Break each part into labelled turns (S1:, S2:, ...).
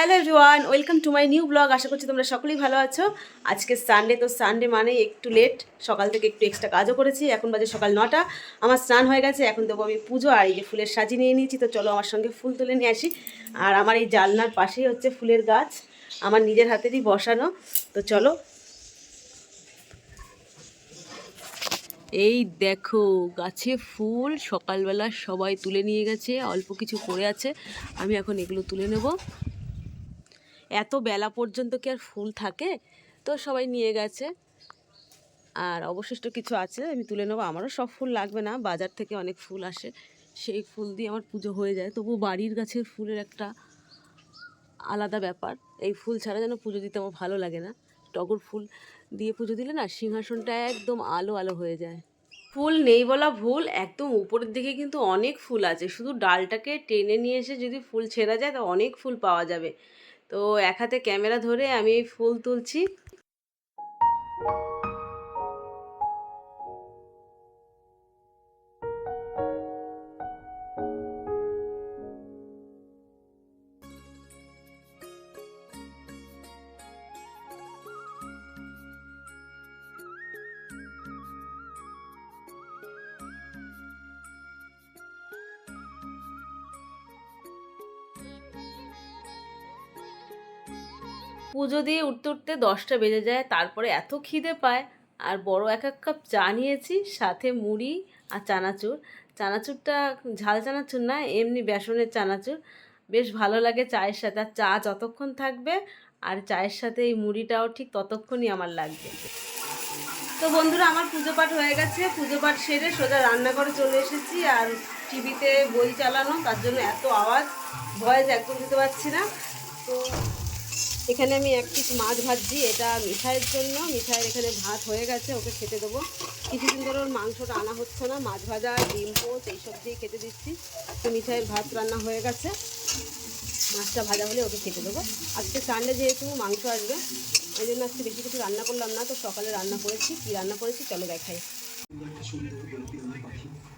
S1: Hello everyone, welcome to my new blog. আশা করছি তোমরা সকলেই ভালো আছো। আজকে সানডে তো সানডে মানে একটু লেট সকাল থেকে একটু এক্সট্রা কাজও করেছি। এখন বাজে সকাল নটা। আমার স্নান হয়ে গেছে। এখন দেবো আমি পুজো আর এই যে ফুলের সাজি নিয়ে নিয়েছি। তো চলো আমার সঙ্গে ফুল তুলে নিয়ে আসি। আর আমার এই জালনার পাশেই হচ্ছে ফুলের গাছ। আমার নিজের হাতেরই বসানো। তো চলো। এই দেখো, গাছে ফুল সকালবেলা সবাই তুলে নিয়ে গেছে। অল্প কিছু পড়ে আছে। আমি এখন এগুলো তুলে নেব। এত বেলা পর্যন্ত কি আর ফুল থাকে? তো সবাই নিয়ে গেছে। আর অবশিষ্ট কিছু আছে, আমি তুলে নেব। আমারও সব ফুল লাগবে না, বাজার থেকে অনেক ফুল আসে। সেই ফুল দিয়ে আমার পুজো হয়ে যায়। তবু বাড়ির গাছের ফুলের একটা আলাদা ব্যাপার। এই ফুল ছাড়া যেন পুজো দিতে আমার ভালো লাগে না। টগর ফুল দিয়ে পুজো দিলে না, সিংহাসনটা একদম আলো আলো হয়ে যায়। ফুল নেই বলা ভুল, একদম উপরের দিকে কিন্তু অনেক ফুল আছে। শুধু ডালটাকে টেনে নিয়ে এসে যদি ফুল ছেঁড়া যায়, তো অনেক ফুল পাওয়া যাবে। তো এক হাতে ক্যামেরা ধরে আমি ফুল তুলছি। পুজো দিয়ে উঠতে উঠতে দশটা বেজে যায়, তারপরে এত খিদে পায়। আর বড় এক এক কাপ চা নিয়েছি, সাথে মুড়ি আর চানাচুর। চানাচুরটা ঝাল চানাচুর না, এমনি বেসনের চানাচুর। বেশ ভালো লাগে চায়ের সাথে। আর চা যতক্ষণ থাকবে আর চায়ের সাথে এই মুড়িটাও ঠিক ততক্ষণই আমার লাগবে। তো বন্ধুরা, আমার পুজো পাঠ হয়ে গেছে। পুজো পাঠ সেরে সোজা রান্নাঘরে চলে এসেছি আর টিভিতে বই চালানো, তার জন্য এত আওয়াজ, ভয়েস একদম দিতে পারছি না। তো এখানে আমি এক পিস মাছ ভাজছি, এটা মিঠাইয়ের জন্য। মিঠাইয়ের এখানে ভাত হয়ে গেছে, ওকে খেতে দেবো। কিছুদিন ধরে ওর মাংসটা আনা হচ্ছে না, মাছ ভাজা, ডিম, পোচ, এইসব দিয়ে খেতে দিচ্ছি। তো মিঠাইয়ের ভাত রান্না হয়ে গেছে। মাছটা ভাজা হলে ওকে খেতে দেবো। আজকে সানডে যেহেতু মাংস আসবে ওই জন্য আজকে বেশি কিছু রান্না করলাম না, তো সকালে রান্না করেছি। কী রান্না করেছি, চলো দেখাই।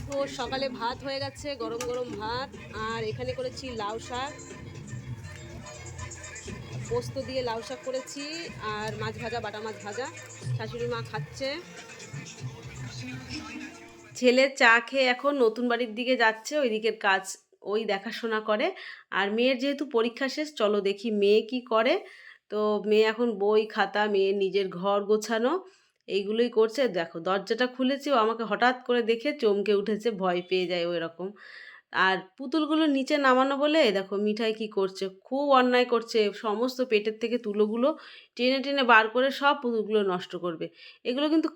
S1: তো সকালে ভাত হয়ে গেছে, গরম গরম ভাত, আর এখানে করেছি লাউ শাক। পোস্ত দিয়ে লাউ শাক করেছি আর মাছ ভাজা, বাটা মাছ ভাজা। শাশুড়ি মা খাচ্ছে। ছেলে চা খেয়ে এখন নতুন বাড়ির দিকে যাচ্ছে ওই দিকের কাজ ওই দেখাশোনা করে। আর মেয়ের যেহেতু পরীক্ষা শেষ, চলো দেখি মেয়ে কি করে। তো মেয়ে এখন বই, খাতা, মেয়ের নিজের ঘর গোছানো, এইগুলোই করছে। দেখো, দরজাটা খুলেছে, ও আমাকে হঠাৎ করে দেখে চমকে উঠেছে, ভয় পেয়ে যায় ওই রকম আর পুতুলগুলো নিচে নামানো বলে, দেখো মিঠাই কি করছে, খুব অন্যায় করছে, সমস্ত পেটের থেকে তুলোগুলো টেনে টেনে বার করে সব পুতুলগুলো নষ্ট করবে। এগুলো কিন্তু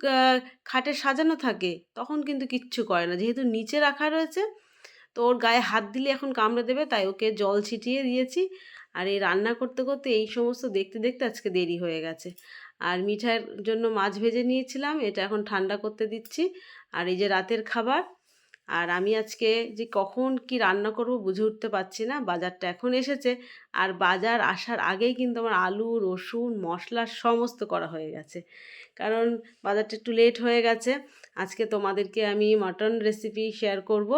S1: খাটে সাজানো থাকে, তখন কিন্তু কিচ্ছু করে না। যেহেতু নিচে রাখা রয়েছে, তো ওর গায়ে হাত দিলে এখন কামড়ে দেবে, তাই ওকে জল ছিটিয়ে দিয়েছি। আর এই রান্না করতে করতে এই সমস্ত দেখতে দেখতে আজকে দেরি হয়ে গেছে। আর মিঠাইয়ের জন্য মাছ ভেজে নিয়েছিলাম, এটা এখন ঠান্ডা করতে দিচ্ছি। আর এই যে রাতের খাবার আর আমি আজকে যে কখন কি রান্না করব বুঝে উঠতে পারছি না, বাজারটা এখন এসেছে আর বাজার আসার আগেই কিন্তু আমার আলু, রসুন, মশলা সমস্ত করা হয়ে গেছে। কারণ বাজারটা একটু লেট হয়ে গেছে, আজকে তোমাদেরকে আমি মাটন রেসিপি শেয়ার করব।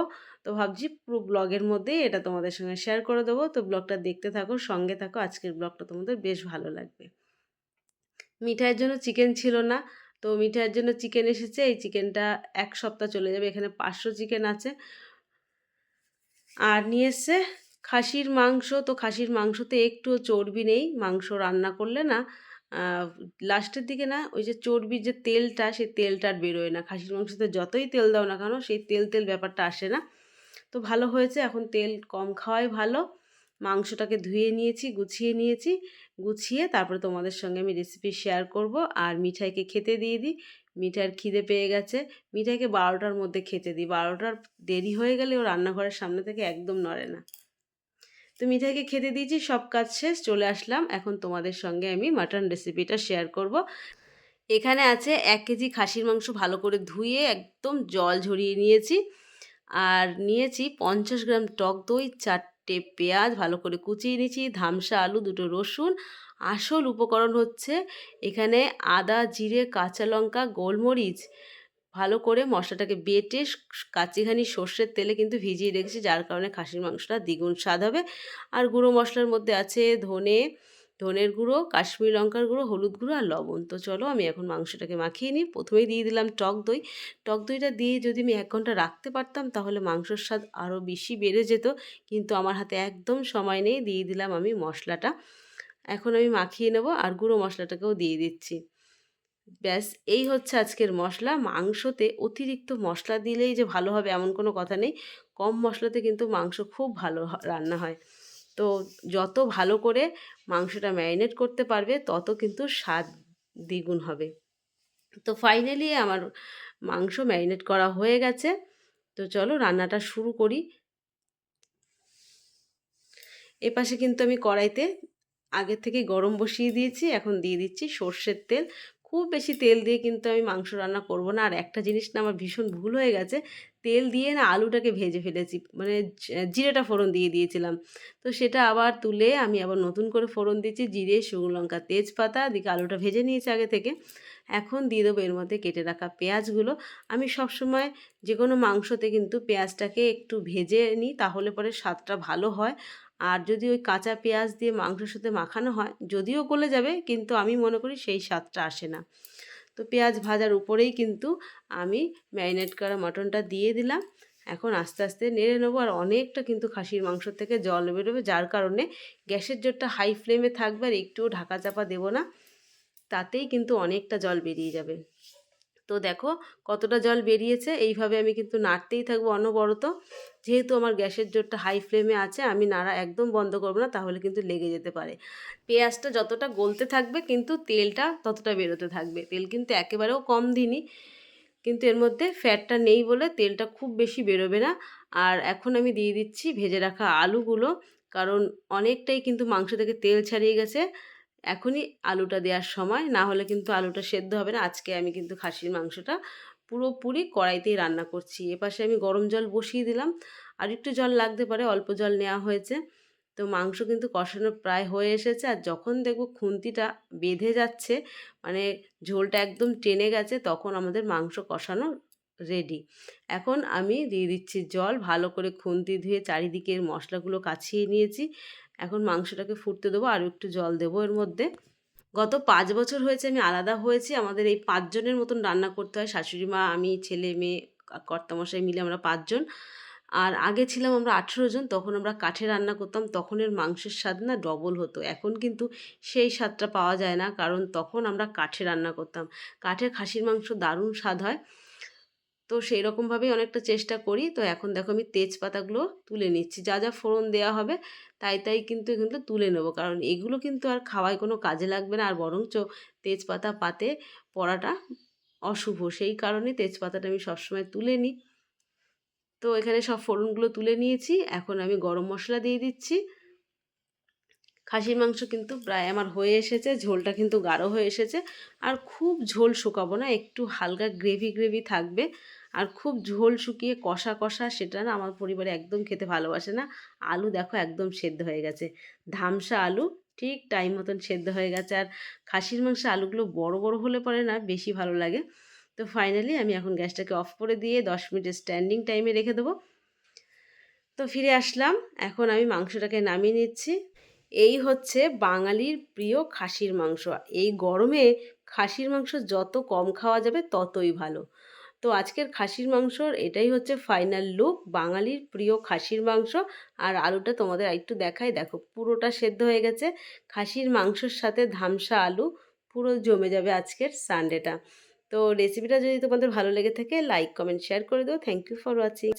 S1: তো ভাবছি পুরো ব্লগের মধ্যেই এটা তোমাদের সঙ্গে শেয়ার করে দেবো। তো ব্লগটা দেখতে থাকো, সঙ্গে থাকো, আজকের ব্লগটা তোমাদের বেশ ভালো লাগবে। মিঠাইয়ের জন্য চিকেন ছিল না তো মিঠাইয়ের জন্য চিকেন এসেছে, এই চিকেনটা এক সপ্তাহ চলে যাবে, এখানে পাঁচশো চিকেন আছে। আর নিয়ে এসছে খাসির মাংস, তো খাসির মাংসতে একটুও চর্বি নেই, মাংস রান্না করলে না লাস্টের দিকে না, ওই যে চর্বির যে তেলটা, সেই তেলটা আর বেরোয় না। খাসির মাংসতে যতই তেল দাও না কেন, সেই তেল তেল ব্যাপারটা আসে না। তো ভালো হয়েছে, এখন তেল কম খাওয়াই ভালো। মাংসটাকে ধুয়ে নিয়েছি, গুছিয়ে নিয়েছি। গুছিয়ে তারপরে তোমাদের সঙ্গে আমি রেসিপি শেয়ার করব। আর মিঠাইকে খেতে দিয়ে দিই। মিঠাইয়ের খিদে পেয়ে গেছে। মিঠাইকে বারোটার মধ্যে খেতে দিই। বারোটার দেরি হয়ে গেলে ও রান্নাঘরের সামনে থেকে একদম নড়ে না। তো মিঠাইকে খেতে দিয়েছি। সব কাজ শেষ। চলে আসলাম। এখন তোমাদের সঙ্গে আমি মাটন রেসিপিটা শেয়ার করব। এখানে আছে এক কেজি খাসির মাংস ভালো করে ধুয়ে একদম জল ঝরিয়ে নিয়েছি। আর নিয়েছি পঞ্চাশ গ্রাম টক দই চারটে পেঁয়াজ ভালো করে কুচিয়ে নিয়েছি, ধামসা আলু, দুটো রসুন। আসল উপকরণ হচ্ছে এখানে আদা, জিরে, কাঁচা লঙ্কা, গোলমরিচ। ভালো করে মশলাটাকে বেটে কাচিখানি সর্ষের তেলে কিন্তু ভিজিয়ে রেখেছি, যার কারণে খাসির মাংসটা দ্বিগুণ স্বাদ হবে। আর গুঁড়ো মশলার মধ্যে আছে ধনে ধনের গুঁড়ো, কাশ্মীর লঙ্কার গুঁড়ো, হলুদ গুঁড়ো আর লবণ। তো চলো আমি এখন মাংসটাকে মাখিয়ে নিই। প্রথমেই দিয়ে দিলাম টক দই। টক দইটা দিয়ে যদি আমি এক ঘণ্টা রাখতে পারতাম তাহলে মাংসর স্বাদ আরও বেশি বেড়ে যেত। কিন্তু আমার হাতে একদম সময় নেই, দিয়ে দিলাম আমি মশলাটা। এখন আমি মাখিয়ে নেব আর গুঁড়ো মশলাটাকেও দিয়ে দিচ্ছি। ব্যাস, এই হচ্ছে আজকের মশলা। মাংসতে অতিরিক্ত মশলা দিলেই যে ভালো হবে এমন কোনো কথা নেই। কম মশলাতে কিন্তু মাংস খুব ভালো রান্না হয়। তো যত ভালো করে মাংসটা ম্যারিনেট করতে পারবে, তত কিন্তু স্বাদ দ্বিগুণ হবে। তো ফাইনালি আমার মাংস ম্যারিনেট করা হয়ে গেছে। তো চলো রান্নাটা শুরু করি। এপাশে কিন্তু আমি কড়াইতে আগে থেকে গরম বসিয়ে দিয়েছি, এখন দিয়ে দিচ্ছি সর্ষের তেল। খুব বেশি তেল দিয়ে কিন্তু আমি মাংস রান্না করব না। আর একটা জিনিস না আমার ভীষণ ভুল হয়ে গেছে। তেল দিয়ে না আলুটাকে ভেজে ফেলেছি। মানে জিরেটা ফোড়ন দিয়ে দিয়েছিলাম। তো সেটা আবার তুলে আমি আবার নতুন করে ফোড়ন দিয়েছি জিরে, শুকনো লঙ্কা, তেজপাতা দিকে আলুটা ভেজে নিয়েছি আগে থেকে। এখন দিয়ে দেবো এর মধ্যে কেটে রাখা পেঁয়াজগুলো। আমি সবসময় যে কোনো মাংসতে কিন্তু পেঁয়াজটাকে একটু ভেজে নিই, তাহলে পরে স্বাদটা ভালো হয়। আর যদি ওই কাঁচা পেঁয়াজ দিয়ে মাংসের সাথে মাখানো হয়, যদিও গলে যাবে, কিন্তু আমি মনে করি সেই স্বাদটা আসে না। তো পেঁয়াজ ভাজার উপরেই কিন্তু আমি ম্যারিনেট করা মটনটা দিয়ে দিলাম। এখন আস্তে আস্তে নেড়ে নেব আর অনেকটা কিন্তু খাসির মাংস থেকে জল বেরোবে, যার কারণে গ্যাসের জোরটা হাই ফ্লেমে থাকবে আর একটুও ঢাকা চাপা দেবো না, তাতেই কিন্তু অনেকটা জল বেরিয়ে যাবে। তো দেখো কতটা জল বেরিয়েছে। এইভাবে আমি কিন্তু নাড়তেই থাকব অনবরত। যেহেতু আমার গ্যাসের জোরটা হাই ফ্লেমে আছে, আমি নাড়া একদম বন্ধ করব না, তাহলে কিন্তু লেগে যেতে পারে। পেঁয়াজটা যতটা গলতে থাকবে কিন্তু তেলটা ততটা বেরোতে থাকবে। তেল কিন্তু একেবারেও কম দিইনি, কিন্তু এর মধ্যে ফ্যাটটা নেই বলে তেলটা খুব বেশি বেরোবে না। আর এখন আমি দিয়ে দিচ্ছি ভেজে রাখা আলুগুলো, কারণ অনেকটাই কিন্তু মাংস থেকে তেল ছাড়িয়ে গেছে। এখনই আলুটা দেওয়ার সময়। না হলে কিন্তু আলুটা সেদ্ধ হবে না। আজকে আমি কিন্তু খাসির মাংসটা পুরোপুরি কড়াইতেই রান্না করছি। এপাশে আমি গরম জল বসিয়ে দিলাম। আর একটু জল লাগতে পারে, অল্প জল নেওয়া হয়েছে। তো মাংস কিন্তু কষানো প্রায় হয়ে এসেছে। আর যখন দেখব খুন্তিটা বেঁধে যাচ্ছে মানে ঝোলটা একদম টেনে গেছে, তখন আমাদের মাংস কষানো রেডি এখন আমি দিয়ে দিচ্ছি জল। ভালো করে খুন্তি ধুয়ে চারিদিকের মশলাগুলো কাছিয়ে নিয়েছি। এখন মাংসটাকে ফুটতে দেবো আরও একটু জল দেবো এর মধ্যে। গত পাঁচ বছর হয়েছে আমি আলাদা হয়েছি। আমাদের এই পাঁচজনের মতন রান্না করতে হয়। শাশুড়ি মা, আমি, ছেলে, মেয়ে, কর্তামশাই মিলে আমরা পাঁচজন। আর আগে ছিলাম আমরা আঠেরো জন, তখন আমরা কাঠে রান্না করতাম। তখনের মাংসের স্বাদ না ডবল হতো। এখন কিন্তু সেই স্বাদটা পাওয়া যায় না, কারণ তখন আমরা কাঠে রান্না করতাম। কাঠের খাসির মাংস দারুণ স্বাদ হয়। তো সেই রকমভাবেই অনেকটা চেষ্টা করি। তো এখন দেখো আমি তেজপাতাগুলো তুলে নিচ্ছি। যা যা ফোড়ন দেওয়া হবে তাই তাই কিন্তু এগুলো তুলে নেব। কারণ এগুলো কিন্তু আর খাওয়ায় কোনো কাজে লাগবে না। আর বরঞ্চ তেজপাতা পাতে পড়াটা অশুভ। সেই কারণে তেজপাতাটা আমি সবসময় তুলে নিই। তো এখানে সব ফোড়নগুলো তুলে নিয়েছি। এখন আমি গরম মশলা দিয়ে দিচ্ছি। খাসির মাংস কিন্তু প্রায় আমার হয়ে এসেছে। ঝোলটা কিন্তু গাঢ় হয়ে এসেছে। আর খুব ঝোল শুকাবো না। একটু হালকা গ্রেভি গ্রেভি থাকবে। আর খুব ঝোল শুকিয়ে কষা কষা সেটা না আমার পরিবারে একদম খেতে ভালোবাসে না। আলু দেখো একদম সেদ্ধ হয়ে গেছে। ধামসা আলু ঠিক টাইম মতন সেদ্ধ হয়ে গেছে। আর খাসির মাংস আলুগুলো বড় বড় হলে পরে না বেশি ভালো লাগে। তো ফাইনালি আমি এখন গ্যাসটাকে অফ করে দিয়ে দশ মিনিটের স্ট্যান্ডিং টাইমে রেখে দেবো। তো ফিরে আসলাম। এখন আমি মাংসটাকে নামিয়ে নিচ্ছি। এই হচ্ছে বাঙালির প্রিয় খাসির মাংস। এই গরমে খাসির মাংস যত কম খাওয়া যাবে ততই ভালো। তো আজকের খাসির মাংসর এটাই হচ্ছে ফাইনাল লুক বাঙালির প্রিয় খাসির মাংস। আর আলুটা তোমাদের একটু দেখাই। দেখো, পুরোটা সেদ্ধ হয়ে গেছে। খাসির মাংসর সাথে ধামসা আলু, পুরো জমে যাবে আজকের সানডেটা তো রেসিপিটা যদি তোমাদের ভালো লেগে থাকে লাইক কমেন্ট শেয়ার করে দেবো থ্যাংক ইউ ফর ওয়াচিং